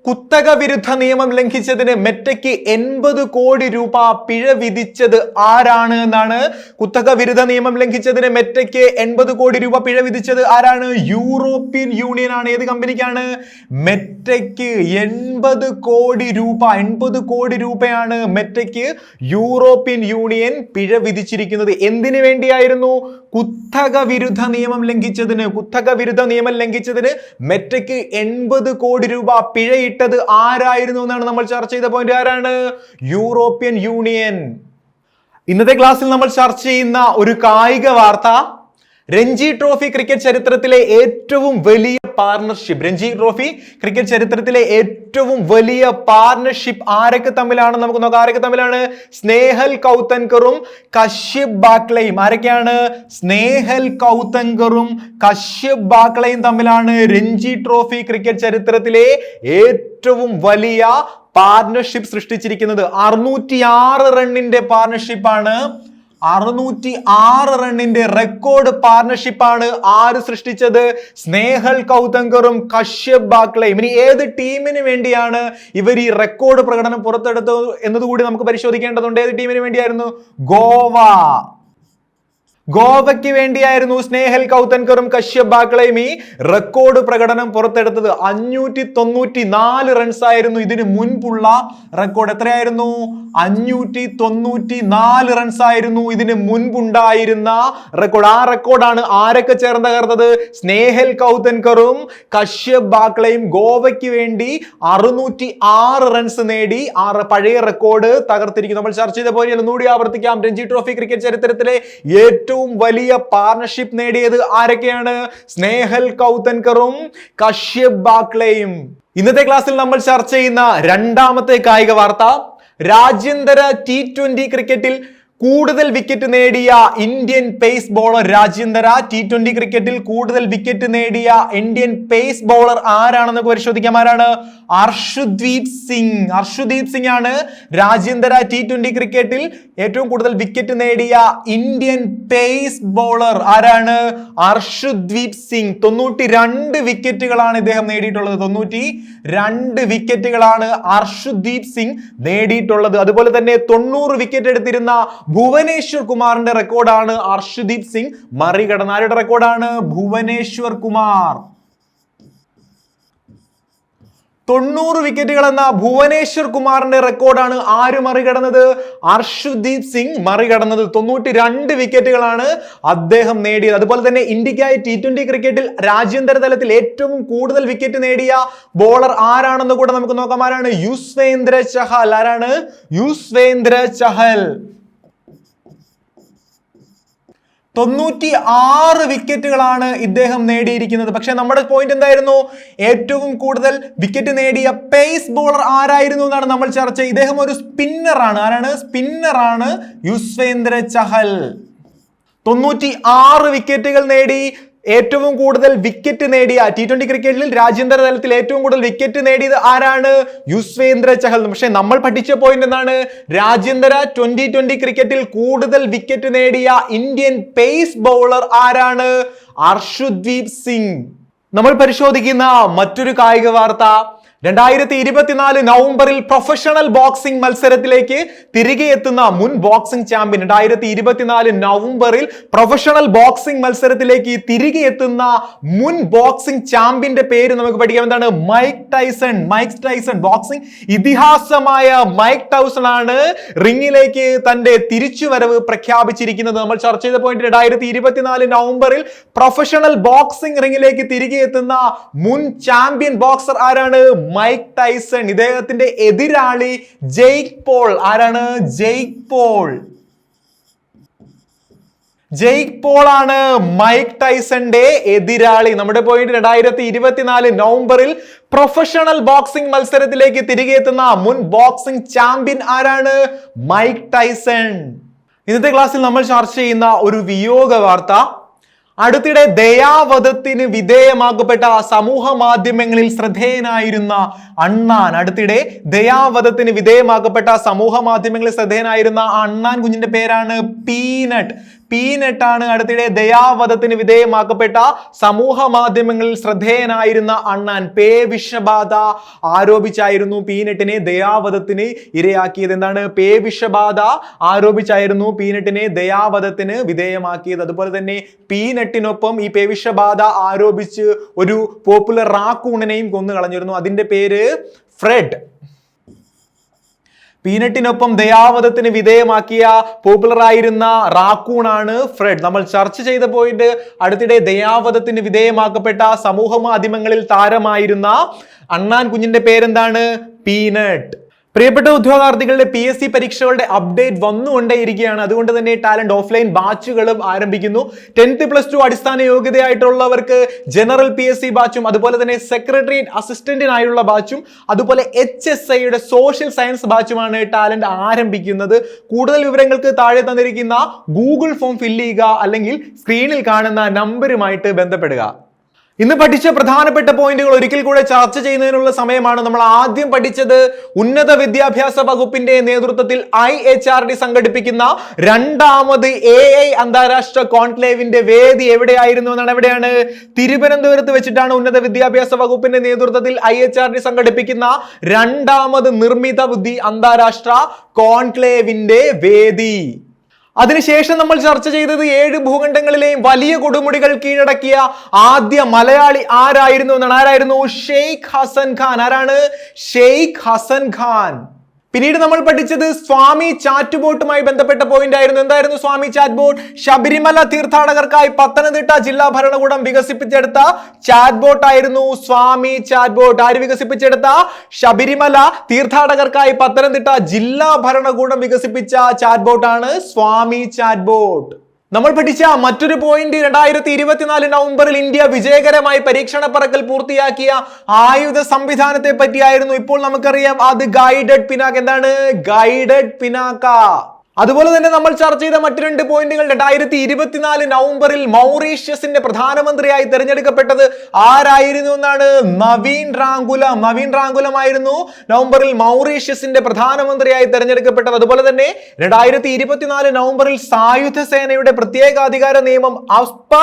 Speaker 1: കുത്തക വിരുദ്ധ നിയമം ലംഘിച്ചതിന് മെറ്റയ്ക്ക് എൺപത് കോടി രൂപ പിഴ വിധിച്ചത് ആരാണ് എന്നാണ് കുത്തക വിരുദ്ധ നിയമം ലംഘിച്ചതിന് മെറ്റയ്ക്ക് എൺപത് കോടി രൂപ പിഴ വിധിച്ചത് ആരാണ്? യൂറോപ്യൻ യൂണിയൻ ആണ്. ഏത് കമ്പനിക്കാണ്? മെറ്റയ്ക്ക് എൺപത് കോടി രൂപ എൺപത് കോടി രൂപയാണ് മെറ്റയ്ക്ക് യൂറോപ്യൻ യൂണിയൻ പിഴ വിധിച്ചിരിക്കുന്നത്. എന്തിനു വേണ്ടിയായിരുന്നു? കുത്തക വിരുദ്ധ നിയമം ലംഘിച്ചതിന് കുത്തക വിരുദ്ധ നിയമം ലംഘിച്ചതിന് മെറ്റയ്ക്ക് എൺപത് കോടി രൂപ പിഴയിട്ടത് ആരായിരുന്നു എന്നാണ് നമ്മൾ ചർച്ച ചെയ്ത പോയിന്റ് ആരാണ്? European union. ഇന്നത്തെ ക്ലാസ്സിൽ നമ്മൾ ചർച്ച ചെയ്യുന്ന ഒരു കായിക വാർത്ത രഞ്ജി ട്രോഫി ക്രിക്കറ്റ് ചരിത്രത്തിലെ ഏറ്റവും വലിയ പാർട്ണർഷിപ്പ് രഞ്ജി ട്രോഫി ക്രിക്കറ്റ് ചരിത്രത്തിലെ ഏറ്റവും വലിയ പാർട്ണർഷിപ്പ് ആരൊക്കെ തമ്മിലാണ്? നമുക്ക് നോക്കാം. ആരൊക്കെ തമ്മിലാണ്? സ്നേഹൽ കൗത്തൻകറും കശ്യപ് ബാക്ലയും. ആരൊക്കെയാണ്? സ്നേഹൽ കൗത്തൻകറും കശ്യപ് ബാക്ലയും തമ്മിലാണ് രഞ്ജി ട്രോഫി ക്രിക്കറ്റ് ചരിത്രത്തിലെ ഏറ്റവും വലിയ പാർട്ണർഷിപ്പ് സൃഷ്ടിച്ചിരിക്കുന്നത്. അറുന്നൂറ്റി ആറ് റണ്ണിന്റെ പാർട്ണർഷിപ്പാണ് അറുന്നൂറ്റി ആറ് റണ്ണിന്റെ റെക്കോർഡ് പാർട്ണർഷിപ്പാണ് ആര് സൃഷ്ടിച്ചത്? സ്നേഹൽ കൗതങ്കറും കശ്യപ് ബാക്ലയും ഇനി ഏത് ടീമിന് വേണ്ടിയാണ് ഇവർ ഈ റെക്കോർഡ് പ്രകടനം പുറത്തെടുത്തത് എന്നതുകൂടി നമുക്ക് പരിശോധിക്കേണ്ടതുണ്ട്. ഏത് ടീമിന് വേണ്ടിയായിരുന്നു? ഗോവ. ഗോവയ്ക്ക് വേണ്ടിയായിരുന്നു സ്നേഹൽ കൗതൻകറും കശ്യപ് ബാക്ലയും ഈ റെക്കോർഡ് പ്രകടനം പുറത്തെടുത്തത്. അഞ്ഞൂറ്റി തൊണ്ണൂറ്റി നാല് റൺസ് ആയിരുന്നു ഇതിന് മുൻപുള്ള റെക്കോർഡ് എത്രയായിരുന്നു? അഞ്ഞൂറ്റി തൊണ്ണൂറ്റി നാല് റൺസ് ആയിരുന്നു ഇതിന് മുൻപുണ്ടായിരുന്ന റെക്കോർഡ് ആ റെക്കോർഡാണ് ആരൊക്കെ ചേർന്ന് തകർത്തത്? സ്നേഹൽ കൗതൻകറും കശ്യപ് ബാക്ലയും ഗോവയ്ക്ക് വേണ്ടി അറുന്നൂറ്റി ആറ് റൺസ് നേടി. ആ പഴയ റെക്കോർഡ് തകർത്തിരിക്കുന്നു. നമ്മൾ ചർച്ച ചെയ്ത പോലെ ഒന്നുകൂടി ആവർത്തിക്കാം. രഞ്ജി ട്രോഫി ക്രിക്കറ്റ് ചരിത്രത്തിലെ ഏറ്റവും വലിയ പാർട്ണർഷിപ്പ് നേടിയത് ആരൊക്കെയാണ്? സ്നേഹൽ കൗതൻകറും കശ്യപ് ബാക്ലയും. ഇന്നത്തെ ക്ലാസ്സിൽ നമ്മൾ ചർച്ച ചെയ്യുന്ന രണ്ടാമത്തെ കായിക വാർത്ത രാജ്യാന്തര ടി ട്വന്റി ക്രിക്കറ്റിൽ കൂടുതൽ വിക്കറ്റ് നേടിയ ഇന്ത്യൻ പേസ് ബോളർ രാജ്യന്തര ടി ട്വന്റി ക്രിക്കറ്റിൽ കൂടുതൽ വിക്കറ്റ് നേടിയ ഇന്ത്യൻ പേസ് ബോളർ ആരാണെന്ന് പരിശോധിക്കാം. ആരാണ്? അർഷുദ്വീപ് സിംഗ്. അർഷുദ്വീപ് സിംഗ് ആണ് രാജ്യാന്തര ടി ട്വന്റി ക്രിക്കറ്റിൽ ഏറ്റവും കൂടുതൽ വിക്കറ്റ് നേടിയ ഇന്ത്യൻ പേസ് ബോളർ ആരാണ്? അർഷുദ്വീപ് സിംഗ്. തൊണ്ണൂറ്റി രണ്ട് വിക്കറ്റുകളാണ് ഇദ്ദേഹം നേടിയിട്ടുള്ളത്. തൊണ്ണൂറ്റി രണ്ട് വിക്കറ്റുകളാണ് അർഷുദ്വീപ് സിംഗ് നേടിയിട്ടുള്ളത്. അതുപോലെ തന്നെ തൊണ്ണൂറ് വിക്കറ്റ് എടുത്തിരുന്ന ഭുവനേശ്വർ കുമാറിന്റെ റെക്കോർഡാണ് അർഷദീപ് സിംഗ് മറികടനാരുടെ റെക്കോർഡാണ് ഭുവനേശ്വർ കുമാർ. തൊണ്ണൂറ് വിക്കറ്റുകൾ എന്ന ഭുവനേശ്വർ കുമാറിന്റെ റെക്കോർഡാണ് ആര് മറികടന്നത്? അർഷുദീപ് സിംഗ് മറികടന്നത് തൊണ്ണൂറ്റി രണ്ട് വിക്കറ്റുകളാണ് അദ്ദേഹം നേടിയത്. അതുപോലെ തന്നെ ഇന്ത്യക്കായി ടി ട്വന്റി ക്രിക്കറ്റിൽ രാജ്യാന്തര തലത്തിൽ ഏറ്റവും കൂടുതൽ വിക്കറ്റ് നേടിയ ബോളർ ആരാണെന്ന് കൂടെ നമുക്ക് നോക്കാം. ആരാണ്? യുസ്വേന്ദ്ര ചഹൽ. ആരാണ്? യുസ്വേന്ദ്ര ചഹൽ. തൊണ്ണൂറ്റി ആറ് വിക്കറ്റുകളാണ് ഇദ്ദേഹം നേടിയിരിക്കുന്നത്. പക്ഷെ നമ്മുടെ പോയിന്റ് എന്തായിരുന്നു? ഏറ്റവും കൂടുതൽ വിക്കറ്റ് നേടിയ പേസ് ബോളർ ആരായിരുന്നു എന്നാണ് നമ്മൾ ചർച്ച ഇദ്ദേഹം ഒരു സ്പിന്നറാണ് ആരാണ്? സ്പിന്നറാണ് യുസ്വേന്ദ്ര ചഹൽ. തൊണ്ണൂറ്റി ആറ് വിക്കറ്റുകൾ നേടി ഏറ്റവും കൂടുതൽ വിക്കറ്റ് നേടിയ ടി ട്വന്റി ക്രിക്കറ്റിൽ രാജ്യാന്തര തലത്തിൽ ഏറ്റവും കൂടുതൽ വിക്കറ്റ് നേടിയത് ആരാണ്? യുസ്വേന്ദ്ര ചഹൽ. പക്ഷെ നമ്മൾ പഠിച്ച പോയിന്റ് എന്താണ്? രാജ്യാന്തര ട്വന്റി ട്വന്റി ക്രിക്കറ്റിൽ കൂടുതൽ വിക്കറ്റ് നേടിയ ഇന്ത്യൻ പേസ് ബൗളർ ആരാണ്? അർഷുദ്വീപ് സിംഗ്. നമ്മൾ പരിശോധിക്കുന്ന മറ്റൊരു കായിക വാർത്ത. രണ്ടായിരത്തി ഇരുപത്തിനാല് നവംബറിൽ പ്രൊഫഷണൽ ബോക്സിംഗ് മത്സരത്തിലേക്ക് തിരികെ എത്തുന്ന മുൻ ബോക്സിംഗ് ചാമ്പ്യൻ രണ്ടായിരത്തി ഇരുപത്തിനാല് നവംബറിൽ പ്രൊഫഷണൽ ബോക്സിംഗ് മത്സരത്തിലേക്ക് തിരികെ എത്തുന്ന മുൻ ബോക്സിംഗ് ചാമ്പ്യന്റെ പേര് നമുക്ക് പഠിക്കാം. എന്താണ്? Mike Tyson. Mike Tyson boxing ഇതിഹാസമായ Mike Tyson ആണ് റിംഗിലേക്ക് തന്റെ തിരിച്ചുവരവ് പ്രഖ്യാപിച്ചിരിക്കുന്നത്. നമ്മൾ ചർച്ച ചെയ്ത പോയിന്റ് രണ്ടായിരത്തി ഇരുപത്തിനാല് നവംബറിൽ പ്രൊഫഷണൽ ബോക്സിംഗ് റിംഗിലേക്ക് തിരികെ എത്തുന്ന മുൻ ചാമ്പ്യൻ ബോക്സർ ആരാണ്? മൈക്ക് ടൈസൺ ഇദ്ദേഹത്തിന്റെ എതിരാളി ജെയ്ക് പോൾ. ആരാണ്? Jake Paul. ജെയ്ക് ആണ് മൈക്ക് ടൈസന്റെ എതിരാളി. നമ്മുടെ പോയിന്റ് രണ്ടായിരത്തി ഇരുപത്തിനാല് നവംബറിൽ പ്രൊഫഷണൽ ബോക്സിംഗ് മത്സരത്തിലേക്ക് തിരികെ എത്തുന്ന മുൻ ബോക്സിംഗ് ചാമ്പ്യൻ ആരാണ്? Mike Tyson. ഇന്നത്തെ ക്ലാസ്സിൽ നമ്മൾ ചർച്ച ചെയ്യുന്ന ഒരു വിയോഗ വാർത്ത. അടുത്തിടെ ദയാവധത്തിന് വിധേയമാക്കപ്പെട്ട സമൂഹ മാധ്യമങ്ങളിൽ ശ്രദ്ധേയനായിരുന്ന അണ്ണാൻ അടുത്തിടെ ദയാവധത്തിന് വിധേയമാക്കപ്പെട്ട സമൂഹ മാധ്യമങ്ങളിൽ ശ്രദ്ധേയനായിരുന്ന അണ്ണാൻ കുഞ്ഞിന്റെ പേരാണ് പീനട്ട്. പീനട്ട് ആണ് അടുത്തിടെ ദയാവധത്തിന് വിധേയമാക്കപ്പെട്ട സമൂഹ മാധ്യമങ്ങളിൽ ശ്രദ്ധേയനായിരുന്ന അണ്ണാൻ പേ വിഷബാധ ആരോപിച്ചായിരുന്നു പീനട്ടിനെ ദയാവധത്തിന് ഇരയാക്കിയത്. എന്താണ്? പേ വിഷബാധ ആരോപിച്ചായിരുന്നു പീനട്ടിനെ ദയാവധത്തിന് വിധേയമാക്കിയത്. അതുപോലെ തന്നെ പീനട്ടിനൊപ്പം ഈ പേ വിഷബാധ ആരോപിച്ച് ഒരു പോപ്പുലർ റാക്കൂണിനെയും കൊന്നു കളഞ്ഞിരുന്നു അതിന്റെ പേര് ഫ്രെഡ്. പീനട്ടിനൊപ്പം ദയാവധത്തിന് വിധേയമാക്കിയ പോപ്പുലർ ആയിരുന്ന റാക്കൂൺ ആണ് ഫ്രെഡ്. നമ്മൾ ചർച്ച ചെയ്ത പോയിന്റ് അടുത്തിടെ ദയാവധത്തിന് വിധേയമാക്കപ്പെട്ട സമൂഹ മാധ്യമങ്ങളിൽ താരമായിരുന്ന അണ്ണാൻ കുഞ്ഞിന്റെ പേരെന്താണ്? പീനട്ട്. പ്രിയപ്പെട്ട ഉദ്യോഗാർത്ഥികളുടെ പി എസ് സി പരീക്ഷകളുടെ അപ്ഡേറ്റ് വന്നുകൊണ്ടേയിരിക്കുകയാണ്. അതുകൊണ്ട് തന്നെ ടാലന്റ് ഓഫ്ലൈൻ ബാച്ചുകളും ആരംഭിക്കുന്നു. ടെൻത്ത് പ്ലസ് ടു അടിസ്ഥാന യോഗ്യതയായിട്ടുള്ളവർക്ക് ജനറൽ പി എസ് സി ബാച്ചും അതുപോലെ തന്നെ സെക്രട്ടേറിയറ്റ് അസിസ്റ്റന്റിനായുള്ള ബാച്ചും അതുപോലെ എച്ച് എസ് ഐയുടെ സോഷ്യൽ സയൻസ് ബാച്ചുമാണ് ടാലന്റ് ആരംഭിക്കുന്നത്. കൂടുതൽ വിവരങ്ങൾക്ക് താഴെ തന്നിരിക്കുന്ന ഗൂഗിൾ ഫോം ഫില്ല് ചെയ്യുക അല്ലെങ്കിൽ സ്ക്രീനിൽ കാണുന്ന നമ്പറുമായിട്ട് ബന്ധപ്പെടുക. ഇന്ന് പഠിച്ച പ്രധാനപ്പെട്ട പോയിന്റുകൾ ഒരിക്കൽ കൂടെ ചർച്ച ചെയ്യുന്നതിനുള്ള സമയമാണ് നമ്മൾ ആദ്യം പഠിച്ചത് ഉന്നത വിദ്യാഭ്യാസ വകുപ്പിന്റെ നേതൃത്വത്തിൽ ഐ എച്ച് ആർ ഡി സംഘടിപ്പിക്കുന്ന രണ്ടാമത് എ ഐ അന്താരാഷ്ട്ര കോൺക്ലേവിന്റെ വേദി എവിടെയായിരുന്നു എന്നാണ് എവിടെയാണ്? തിരുവനന്തപുരത്ത് വെച്ചിട്ടാണ് ഉന്നത വിദ്യാഭ്യാസ വകുപ്പിന്റെ നേതൃത്വത്തിൽ ഐ എച്ച് ആർ ഡി സംഘടിപ്പിക്കുന്ന രണ്ടാമത് നിർമ്മിത ബുദ്ധി അന്താരാഷ്ട്ര കോൺക്ലേവിന്റെ വേദി. അതിനുശേഷം നമ്മൾ ചർച്ച ചെയ്തത് ഏഴ് ഭൂഖണ്ഡങ്ങളിലെയും വലിയ കൊടുമുടികൾ കീഴടക്കിയ ആദ്യ മലയാളി ആരായിരുന്നു എന്നാണ്? ആരായിരുന്നു? ഷെയ്ഖ് ഹസൻ ഖാൻ. ആരാണ്? ഷെയ്ഖ് ഹസൻ ഖാൻ. പിന്നീട് നമ്മൾ പഠിച്ചത് സ്വാമി ചാറ്റ് ബോട്ടുമായി ബന്ധപ്പെട്ട പോയിന്റ് ആയിരുന്നു. എന്തായിരുന്നു സ്വാമി ചാറ്റ് ബോട്ട് ശബരിമല തീർത്ഥാടകർക്കായി പത്തനംതിട്ട ജില്ലാ ഭരണകൂടം വികസിപ്പിച്ചെടുത്ത ചാറ്റ് ബോട്ട് ആയിരുന്നു സ്വാമി ചാറ്റ് ബോട്ട് ആര് വികസിപ്പിച്ചെടുത്ത? ശബരിമല തീർത്ഥാടകർക്കായി പത്തനംതിട്ട ജില്ലാ ഭരണകൂടം വികസിപ്പിച്ച ചാറ്റ് ബോട്ടാണ് സ്വാമി ചാറ്റ് ബോട്ട് നമ്മൾ പഠിച്ച മറ്റൊരു പോയിന്റ് രണ്ടായിരത്തി ഇരുപത്തിനാല് നവംബറിൽ ഇന്ത്യ വിജയകരമായി പരീക്ഷണ പറക്കൽ പൂർത്തിയാക്കിയ ആയുധ സംവിധാനത്തെ പറ്റിയായിരുന്നു. ഇപ്പോൾ നമുക്കറിയാം അത് ഗൈഡഡ് പിനാക് എന്താണ്? ഗൈഡഡ് പിനാക്ക. അതുപോലെ തന്നെ നമ്മൾ ചർച്ച ചെയ്ത മറ്റു രണ്ട് പോയിന്റുകൾ രണ്ടായിരത്തി ഇരുപത്തിനാല് നവംബറിൽ മൗറീഷ്യസിന്റെ പ്രധാനമന്ത്രിയായി തെരഞ്ഞെടുക്കപ്പെട്ടത് ആരായിരുന്നു എന്നാണ് നവീൻ റാങ്കുലം നവീൻ റാങ്കുലം ആയിരുന്നു നവംബറിൽ മൗറീഷ്യസിന്റെ പ്രധാനമന്ത്രിയായി തെരഞ്ഞെടുക്കപ്പെട്ടത്. അതുപോലെ തന്നെ രണ്ടായിരത്തി ഇരുപത്തിനാല് നവംബറിൽ സായുധ സേനയുടെ പ്രത്യേകാധികാര നിയമം അസ്പ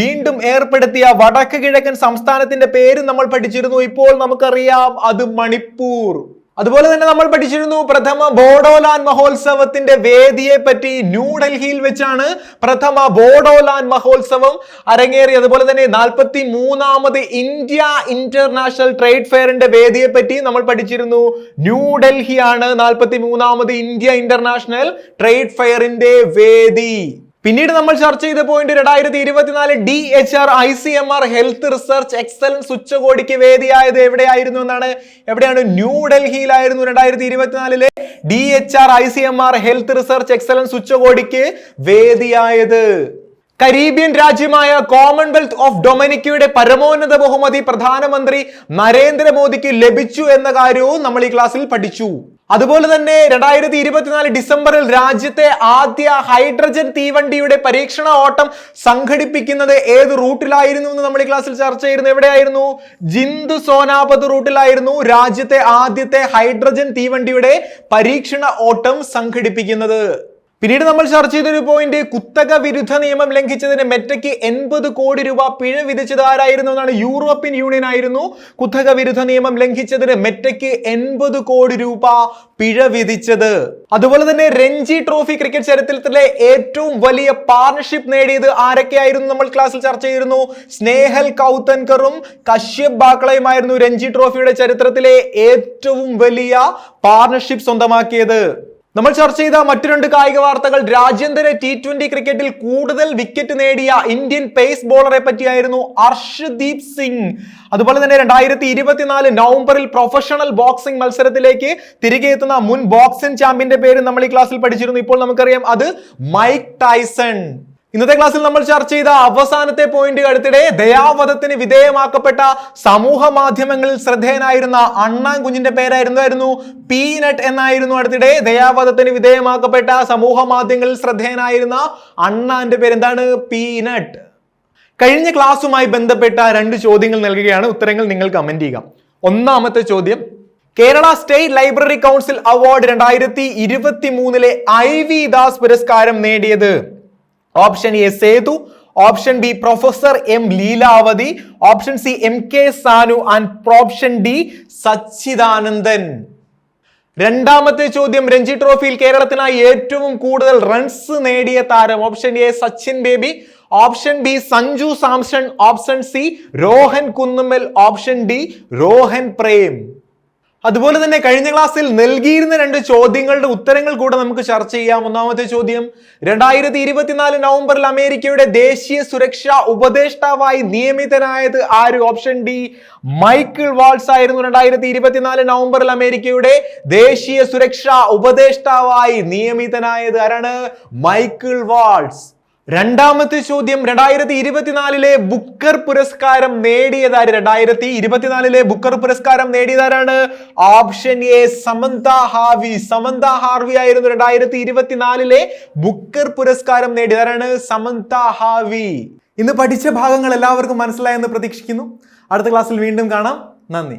Speaker 1: വീണ്ടും ഏർപ്പെടുത്തിയ വടക്ക് കിഴക്കൻ സംസ്ഥാനത്തിന്റെ പേര് നമ്മൾ പഠിച്ചിരുന്നു. ഇപ്പോൾ നമുക്കറിയാം അത് മണിപ്പൂർ. അതുപോലെ തന്നെ നമ്മൾ പഠിച്ചിരുന്നു പ്രഥമ ബോഡോലാൻ മഹോത്സവത്തിന്റെ വേദിയെ പറ്റി ന്യൂഡൽഹിയിൽ വെച്ചാണ് പ്രഥമ ബോഡോലാൻ മഹോത്സവം അരങ്ങേറി അതുപോലെ തന്നെ നാൽപ്പത്തി മൂന്നാമത് ഇന്ത്യ ഇന്റർനാഷണൽ ട്രേഡ് ഫെയറിന്റെ വേദിയെ പറ്റി നമ്മൾ പഠിച്ചിരുന്നു. ന്യൂഡൽഹിയാണ് നാൽപ്പത്തി മൂന്നാമത് ഇന്ത്യ ഇന്റർനാഷണൽ ട്രേഡ് ഫെയറിന്റെ വേദി. പിന്നീട് നമ്മൾ ചർച്ച ചെയ്ത പോയിന്റ് രണ്ടായിരത്തി ഇരുപത്തിനാല് D H R I C M R health research excellence ഉച്ചകോടിക്ക് വേദിയായത് എവിടെയായിരുന്നു എന്നാണ്? എവിടെയാണ്? ന്യൂഡൽഹിയിലായിരുന്നു രണ്ടായിരത്തി ഇരുപത്തിനാലിലെ D H R I C M R health research excellence ഉച്ചകോടിക്ക് വേദിയായത്. കരീബിയൻ രാജ്യമായ കോമൺവെൽത്ത് ഓഫ് ഡൊമിനിക്കയുടെ പരമോന്നത ബഹുമതി പ്രധാനമന്ത്രി നരേന്ദ്രമോദിക്ക് ലഭിച്ചു എന്ന കാര്യവും നമ്മൾ ഈ ക്ലാസ്സിൽ പഠിച്ചു. അതുപോലെ തന്നെ രണ്ടായിരത്തി ഇരുപത്തിനാല് ഡിസംബറിൽ രാജ്യത്തെ ആദ്യ ഹൈഡ്രജൻ തീവണ്ടിയുടെ പരീക്ഷണ ഓട്ടം സംഘടിപ്പിക്കുന്നത് ഏത് റൂട്ടിലായിരുന്നു എന്ന് നമ്മൾ ഈ ക്ലാസ്സിൽ ചർച്ച ചെയ്യുന്നത്? എവിടെയായിരുന്നു? ജിന്ദു സോനാപത് റൂട്ടിലായിരുന്നു രാജ്യത്തെ ആദ്യത്തെ ഹൈഡ്രജൻ തീവണ്ടിയുടെ പരീക്ഷണ ഓട്ടം സംഘടിപ്പിക്കുന്നത്. പിന്നീട് നമ്മൾ ചർച്ച ചെയ്തൊരു പോയിന്റ് കുത്തക വിരുദ്ധ നിയമം ലംഘിച്ചതിന് മെറ്റയ്ക്ക് എൺപത് കോടി രൂപ പിഴ വിധിച്ചത് ആരായിരുന്നു എന്നാണ് യൂറോപ്യൻ യൂണിയൻ ആയിരുന്നു. കുത്തക വിരുദ്ധ നിയമം ലംഘിച്ചതിന് മെറ്റയ്ക്ക് എൺപത് കോടി രൂപ പിഴ വിധിച്ചത്. അതുപോലെ തന്നെ രഞ്ജി ട്രോഫി ക്രിക്കറ്റ് ചരിത്രത്തിലെ ഏറ്റവും വലിയ പാർട്ണർഷിപ്പ് നേടിയത് ആരൊക്കെയായിരുന്നു നമ്മൾ ക്ലാസ്സിൽ ചർച്ച ചെയ്തിരുന്നു. സ്നേഹൽ കൗതൻകറും കശ്യപ് ബാക്കളയുമായിരുന്നു രഞ്ജി ട്രോഫിയുടെ ചരിത്രത്തിലെ ഏറ്റവും വലിയ പാർട്ണർഷിപ്പ് സ്വന്തമാക്കിയത്. നമ്മൾ ചർച്ച ചെയ്ത മറ്റു രണ്ട് കായിക വാർത്തകൾ. രാജ്യാന്തര ടി ട്വന്റി ക്രിക്കറ്റിൽ കൂടുതൽ വിക്കറ്റ് നേടിയ ഇന്ത്യൻ പേസ് ബോളറെ പറ്റിയായിരുന്നു അർഷദീപ് സിംഗ്. അതുപോലെ തന്നെ രണ്ടായിരത്തി ഇരുപത്തിനാല് നവംബറിൽ പ്രൊഫഷണൽ ബോക്സിംഗ് മത്സരത്തിലേക്ക് തിരികെ എത്തുന്ന മുൻ ബോക്സിംഗ് ചാമ്പ്യന്റെ പേര് നമ്മൾ ഈ ക്ലാസ്സിൽ പഠിച്ചിരുന്നു. ഇപ്പോൾ നമുക്കറിയാം അത് മൈക്ക് ടൈസൺ. ഇന്നത്തെ ക്ലാസ്സിൽ നമ്മൾ ചർച്ച ചെയ്ത അവസാനത്തെ പോയിന്റ് അടുത്തിടെ ദയാവധത്തിന് വിധേയമാക്കപ്പെട്ട സമൂഹ മാധ്യമങ്ങളിൽ ശ്രദ്ധേയനായിരുന്ന അണ്ണാൻ കുഞ്ഞിന്റെ പേരായിരുന്നു പീനട്ട് എന്നായിരുന്നു അടുത്തിടെ ദയാവധത്തിന് വിധേയമാക്കപ്പെട്ട സമൂഹ മാധ്യമങ്ങളിൽ ശ്രദ്ധേയനായിരുന്ന അണ്ണാന്റെ പേര് എന്താണ് പീനട്ട്. കഴിഞ്ഞ ക്ലാസ്സുമായി ബന്ധപ്പെട്ട രണ്ട് ചോദ്യങ്ങൾ നൽകുകയാണ്. ഉത്തരങ്ങൾ നിങ്ങൾ കമന്റ് ചെയ്യുക. ഒന്നാമത്തെ ചോദ്യം Kerala state library council award രണ്ടായിരത്തി ഇരുപത്തി മൂന്നിലെ ഐ വി ദാസ് പുരസ്കാരം നേടിയത് option A Sethu option B professor M Leelavathi option C M K Sanu and option D Sachidanandan രണ്ടാമത്തെ ചോദ്യം രഞ്ജി ട്രോഫിയിൽ കേരളത്തിനായി ഏറ്റവും കൂടുതൽ റൺസ് നേടിയ താരം option A Sachin Baby. Option B Sanju Samson. Option C Rohan Kunnummal. Option D Rohan Prem. അതുപോലെ തന്നെ കഴിഞ്ഞ ക്ലാസ്സിൽ നൽകിയിരുന്ന രണ്ട് ചോദ്യങ്ങളുടെ ഉത്തരങ്ങൾ കൂടെ നമുക്ക് ചർച്ച ചെയ്യാം. ഒന്നാമത്തെ ചോദ്യം രണ്ടായിരത്തി ഇരുപത്തിനാല് നവംബറിൽ അമേരിക്കയുടെ ദേശീയ സുരക്ഷാ ഉപദേഷ്ടാവായി നിയമിതനായത് ആര്? ഓപ്ഷൻ ഡി മൈക്കിൾ വാൾസ് ആയിരുന്നു. രണ്ടായിരത്തി ഇരുപത്തിനാല് നവംബറിൽ അമേരിക്കയുടെ ദേശീയ സുരക്ഷാ ഉപദേഷ്ടാവായി നിയമിതനായത് ആരാണ്? Michael Waltz. രണ്ടാമത്തെ ചോദ്യം രണ്ടായിരത്തി ഇരുപത്തിനാലിലെ ബുക്കർ പുരസ്കാരം നേടിയതാര്? രണ്ടായിരത്തി ഇരുപത്തിനാലിലെ ബുക്കർ പുരസ്കാരം നേടിയതാരാണ്? Option A Samantha Harvey. Samantha Harvey ആയിരുന്നു രണ്ടായിരത്തി ഇരുപത്തിനാലിലെ ബുക്കർ പുരസ്കാരം നേടിയതാരാണ്? സമന്ത ഹാവി. ഇന്ന് പഠിച്ച ഭാഗങ്ങൾ എല്ലാവർക്കും മനസ്സിലായെന്ന് പ്രതീക്ഷിക്കുന്നു. അടുത്ത ക്ലാസ്സിൽ വീണ്ടും കാണാം. നന്ദി.